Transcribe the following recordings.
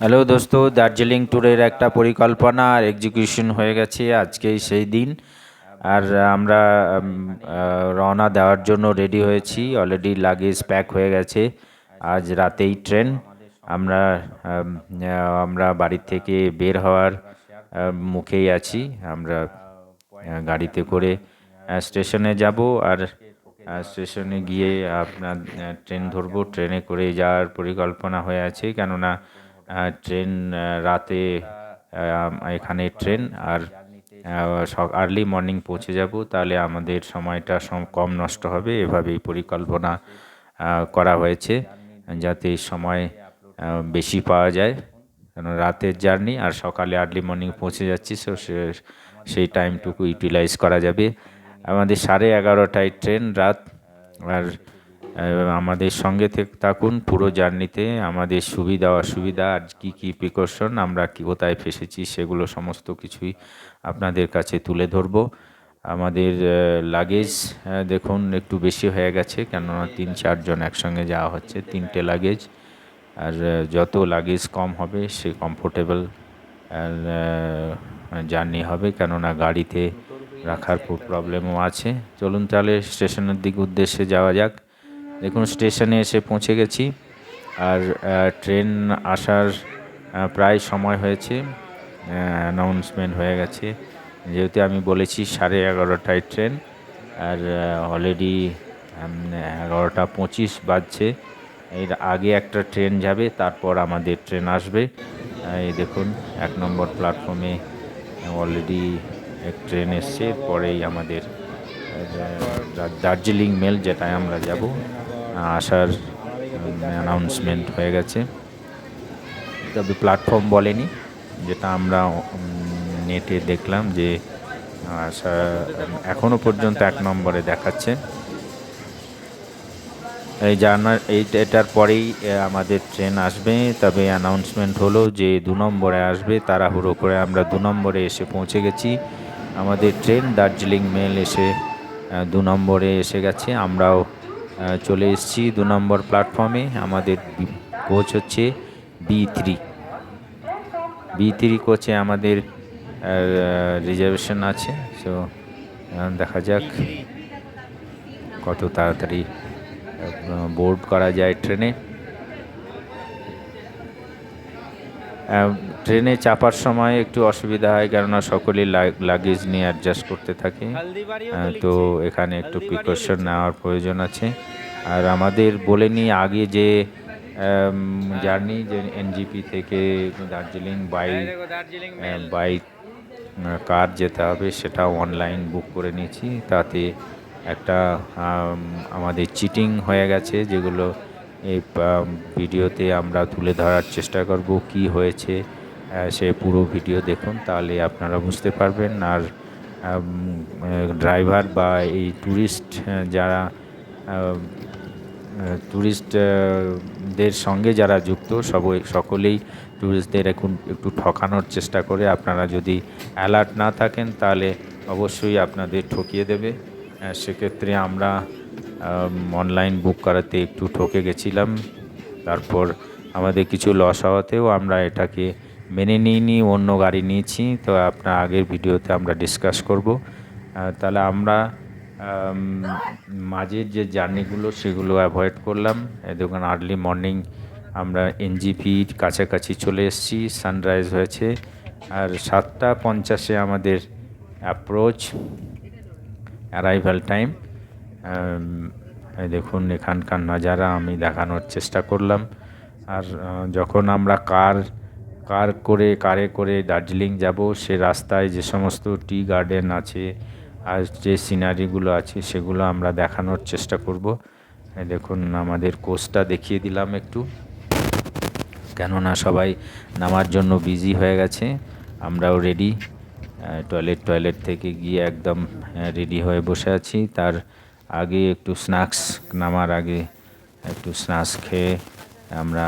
Hello দোস্ত, দার্জিলিং ট্যুরের একটা পরিকল্পনা আর এক্সিকিউশন হয়ে গেছে আজকেই সেই দিন। আর আমরা রওনা দেওয়ার জন্য রেডি হয়েছি। অলরেডি লাগেজ প্যাক হয়ে গেছে। আজ রাতেই ট্রেন আমরা আমরা বাড়ি থেকে বের হওয়ার মুখেই আছি। আমরা গাড়িতে করে স্টেশনে যাব। আর স্টেশনে গিয়ে আপনার ট্রেন ধরবো। ট্রেনে করে যাওয়ার পরিকল্পনা হয়ে আছে। কেননা ট্রেন রাতে এখানে ট্রেন আর আর্লি মর্নিং পৌঁছে যাব। তাহলে আমাদের সময়টা সম- কম নষ্ট হবে। এভাবেই পরিকল্পনা করা হয়েছে যাতে সময় বেশি পাওয়া যায়। কারণ রাতের জার্নি আর সকালে আর্লি মর্নিং পৌঁছে যাচ্ছি, সো সেই টাইমটুকু ইউটিলাইজ করা যাবে। আমাদের সাড়ে এগারোটায় ট্রেন, রাত আর আমাদের সঙ্গে থেকে থাকুন পুরো জার্নিতে, আমাদের সুবিধা, অসুবিধা, আর কী কী প্রিকশন আমরা কি কোথায় ফেসেছি, সেগুলো সমস্ত কিছুই আপনাদের কাছে তুলে ধরবো। আমাদের লাগেজ দেখুন, একটু বেশি হয়ে গেছে, কেননা তিন চারজন একসঙ্গে যাওয়া হচ্ছে, তিনটে লাগেজ আর যত লাগেজ কম হবে, সে কমফোর্টেবল জার্নি হবে, কেননা গাড়িতে রাখার খুব প্রবলেমও আছে। চলুন তাহলে স্টেশনের দিক উদ্দেশ্যে যাওয়া যাক। দেখুন, স্টেশনে এসে পৌঁছে গেছি। আর ট্রেন আসার প্রায় সময় হয়েছে। অ্যানাউন্সমেন্ট হয়ে গেছে। যেহেতু আমি বলেছি সাড়ে এগারোটায় ট্রেন, আর অলরেডি এগারোটা পঁচিশ বাজছে। এর আগে একটা ট্রেন যাবে, তারপর আমাদের ট্রেন আসবে। এই দেখুন, এক নম্বর প্ল্যাটফর্মে অলরেডি ট্রেন এসছে। পরেই আমাদের দার্জিলিং মেল যেটায় আমরা যাব। আসার অ্যানাউন্সমেন্ট হয়ে গেছে। তবে প্ল্যাটফর্ম বলেনি, যেটা আমরা নেটে দেখলাম যে, আশা এখনও পর্যন্ত এক নম্বরে দেখাচ্ছে। এই জার্নার এই, এটার পরেই আমাদের ট্রেন আসবে। তবে অ্যানাউন্সমেন্ট হলো যে, দু নম্বরে আসবে, তাড়াহুড়ো করে আমরা দু নম্বরে এসে পৌঁছে গেছি। আমাদের ট্রেন দার্জিলিং মেল এসে দু নম্বরে এসে গেছে। আমরাও চলে এসেছি দু নম্বর প্ল্যাটফর্মে আমাদের কোচ হচ্ছে বি থ্রি বি থ্রি কোচে আমাদের রিজার্ভেশন আছে। সো দেখা যাক কত তাড়াতাড়ি বোর্ড করা যায় ট্রেনে ট্রেনে চাপার সময় একটু অসুবিধা হয়, কেননা সকলেই লাগেজ নিয়ে অ্যাডজাস্ট করতে থাকে। তো এখানে একটু প্রিকশন নেওয়ার প্রয়োজন আছে। আর আমাদের বলে নিই আগে যে জার্নি যে এনজিপি থেকে দার্জিলিং বাই বাই কার যেতে হবে সেটাও অনলাইন বুক করে নিয়েছি। তাতে একটা আমাদের চিটিং হয়ে গেছে, যেগুলো এই ভিডিওতে আমরা তুলে ধরার চেষ্টা করব, কি হয়েছে সে পুরো ভিডিও দেখুন, তাহলে আপনারা বুঝতে পারবেন। আর ড্রাইভার বা এই ট্যুরিস্ট যারা ট্যুরিস্টদের সঙ্গে যারা যুক্ত, সবই, সকলেই ট্যুরিস্টদের এখন একটু ঠকানোর চেষ্টা করে। আপনারা যদি অ্যালার্ট না থাকেন, তাহলে অবশ্যই আপনাদের ঠকিয়ে দেবে। সেক্ষেত্রে আমরা অনলাইন বুক করাতে একটু ঠকে গেছিলাম। তারপর আমাদের কিছু লস হওয়াতেও আমরা এটাকে মেনে নিইনি অন্য গাড়ি নিয়েছি। তো আপনার আগের ভিডিওতে আমরা ডিসকাস করব। তাহলে আমরা মাঝের যে জার্নিগুলো সেগুলো অ্যাভয়েড করলাম। দেখুন আর্লি মর্নিং আমরা এনজিপির কাছাকাছি চলে এসেছি সানরাইজ হয়েছে। আর সাতটা পঞ্চাশে আমাদের অ্যাপ্রোচ অ্যারাইভাল টাইম দেখুন, এখানকার নাজারা আমি দেখানোর চেষ্টা করলাম। আর যখন আমরা কার কার করে, কারে করে দার্জিলিং যাব, সে রাস্তায় যে সমস্ত টি গার্ডেন আছে আর যে সিনারিগুলো আছে সেগুলো আমরা দেখানোর চেষ্টা করব। দেখুন, আমাদের কোর্সটা দেখিয়ে দিলাম একটু। কেননা সবাই নামার জন্য বিজি হয়ে গেছে, আমরাও রেডি টয়লেট টয়লেট থেকে গিয়ে একদম রেডি হয়ে বসে আছি। তার আগে একটু স্ন্যাক্স নামার আগে একটু স্ন্যাক্স খেয়ে আমরা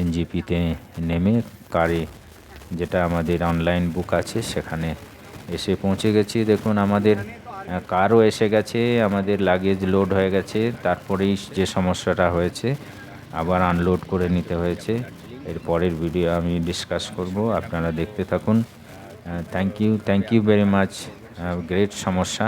এনজিপিতে নেমে কারে যেটা আমাদের অনলাইন বুক আছে সেখানে এসে পৌঁছে গেছি। দেখুন, আমাদের কারও এসে গেছে, আমাদের লাগেজ লোড হয়ে গেছে, তারপরেই যে সমস্যাটা হয়েছে, আবার আনলোড করে নিতে হয়েছে। এর পরের ভিডিও আমি ডিসকাস করব, আপনারা দেখতে থাকুন। Thank you thank you very much great সমস্যা।